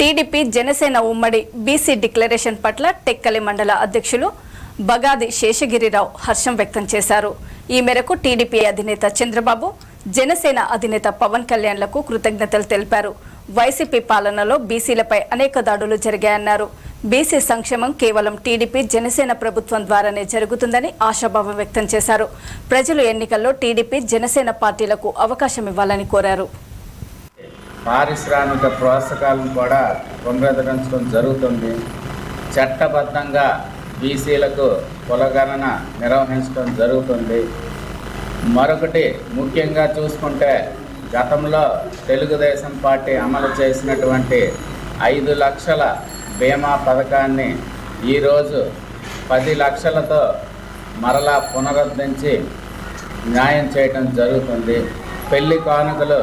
TDP Janasena ఉమ్మడి BC declaration పట్ల టెక్కలి మండల అధ్యక్షులు బగాది శేషగిరిరావు హర్షం వ్యక్తం చేశారు. ఈ మేరకు టీడీపీ అధినేత చంద్రబాబు జనసేన అధినేత పవన్ కళ్యాణ్లకు కృతజ్ఞతలు తెలిపారు. వైసీపీ పాలనలో బీసీలపై అనేక దాడులు జరిగాయన్నారు. బీసీ సంక్షేమం కేవలం టీడీపీ జనసేన ప్రభుత్వం ద్వారానే జరుగుతుందని ఆశాభావం వ్యక్తం చేశారు. ప్రజలు ఎన్నికల్లో టీడీపీ జనసేన పార్టీలకు అవకాశం ఇవ్వాలని కోరారు. పారిశ్రామిక ప్రోత్సాహాలను కూడా పునరుద్ధరించడం జరుగుతుంది. చట్టబద్ధంగా బీసీలకు కులగణన నిర్వహించడం జరుగుతుంది. మరొకటి ముఖ్యంగా చూసుకుంటే గతంలో తెలుగుదేశం పార్టీ అమలు చేసినటువంటి ఐదు లక్షల బీమా పథకాన్ని ఈరోజు పది లక్షలతో మరలా పునరుద్ధరించి న్యాయం చేయటం జరుగుతుంది. పెళ్ళి కానుకలు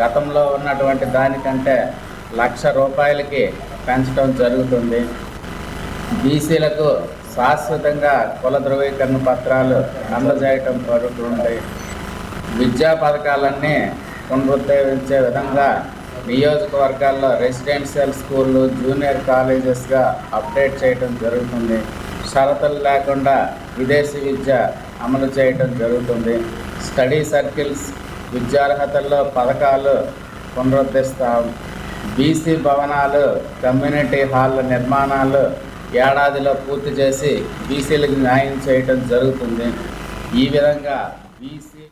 గతంలో ఉన్నటువంటి దానికంటే లక్ష రూపాయలకి పెంచడం జరుగుతుంది. బీసీలకు శాశ్వతంగా కుల ధృవీకరణ పత్రాలు అందజేయటం జరుగుతుంది. విద్యా పథకాలన్నీ పునరుద్ధరించే విధంగా నియోజకవర్గాల్లో రెసిడెన్షియల్ స్కూళ్ళు జూనియర్ కాలేజెస్గా అప్డేట్ చేయటం జరుగుతుంది. షరతులు లేకుండా విదేశీ విద్య అమలు చేయటం జరుగుతుంది. స్టడీ సర్కిల్స్ విద్యార్హతల్లో పథకాలు పునరుద్ధరిస్తాం. బీసీ భవనాలు కమ్యూనిటీ హాల్ నిర్మాణాలు ఏడాదిలో పూర్తి చేసి బీసీలకు న్యాయం చేయటం జరుగుతుంది. ఈ విధంగా బీసీ